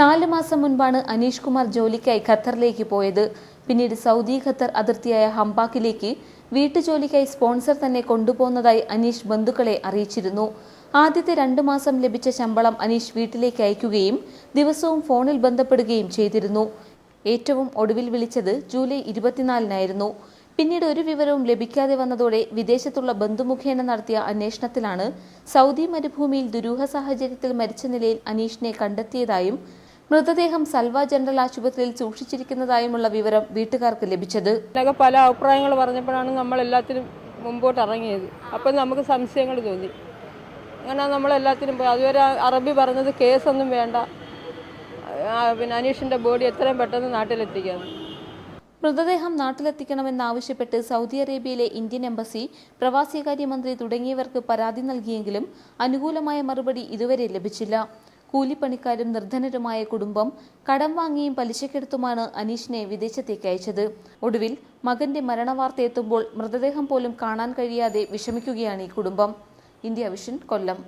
നാല് മാസം മുൻപാണ് അനീഷ് കുമാർ ജോലിക്കായി ഖത്തറിലേക്ക് പോയത്. പിന്നീട് സൗദി ഖത്തർ അതിർത്തിയായ ഹംബാക്കിലേക്ക് വീട്ടുജോലിക്കായി സ്പോൺസർ തന്നെ കൊണ്ടുപോകുന്നതായി അനീഷ് ബന്ധുക്കളെ അറിയിച്ചിരുന്നു. ആദ്യത്തെ രണ്ടു മാസം ലഭിച്ച ശമ്പളം അനീഷ് വീട്ടിലേക്ക് അയക്കുകയും ദിവസവും ഫോണിൽ ബന്ധപ്പെടുകയും ചെയ്തിരുന്നു. ഏറ്റവും ഒടുവിൽ വിളിച്ചത് ജൂലൈ ഇരുപത്തിനാലിനായിരുന്നു. പിന്നീട് ഒരു വിവരവും ലഭിക്കാതെ വന്നതോടെ വിദേശത്തുള്ള ബന്ധുമുഖേന നടത്തിയ അന്വേഷണത്തിലാണ് സൗദി മരുഭൂമിയിൽ ദുരൂഹ സാഹചര്യത്തിൽ മരിച്ച നിലയിൽ അനീഷിനെ കണ്ടെത്തിയതായും മൃതദേഹം സൽവ ജനറൽ ആശുപത്രിയിൽ സൂക്ഷിച്ചിരിക്കുന്നതായുമുള്ള വിവരം വീട്ടുകാർക്ക് ലഭിച്ചത്. പല അഭിപ്രായങ്ങൾ പറഞ്ഞപ്പോഴാണ് നമ്മൾ എല്ലാത്തിനും മുമ്പോട്ട് ഇറങ്ങിയത്. അപ്പം നമുക്ക് സംശയങ്ങൾ തോന്നി. അങ്ങനെ നമ്മൾ എല്ലാത്തിനും പോയി. അതുവരെ അറബി പറഞ്ഞത് കേസൊന്നും വേണ്ട. പിന്നെ അനീഷിന്റെ ബോഡി എത്രയും പെട്ടെന്ന് നാട്ടിലെത്തിക്കാം മൃതദേഹം നാട്ടിലെത്തിക്കണമെന്നാവശ്യപ്പെട്ട് സൗദി അറേബ്യയിലെ ഇന്ത്യൻ എംബസി പ്രവാസികാര്യമന്ത്രി തുടങ്ങിയവർക്ക് പരാതി നൽകിയെങ്കിലും അനുകൂലമായ മറുപടി ഇതുവരെ ലഭിച്ചില്ല. കൂലിപ്പണിക്കാരും നിർധനരുമായ കുടുംബം കടം വാങ്ങിയും പലിശക്കെടുത്തുമാണ് അനീഷിനെ വിദേശത്തേക്ക് അയച്ചത്. ഒടുവിൽ മകന്റെ മരണവാർത്ത എത്തുമ്പോൾ മൃതദേഹം പോലും കാണാൻ കഴിയാതെ വിഷമിക്കുകയാണ് ഈ കുടുംബം. India vision Kollam.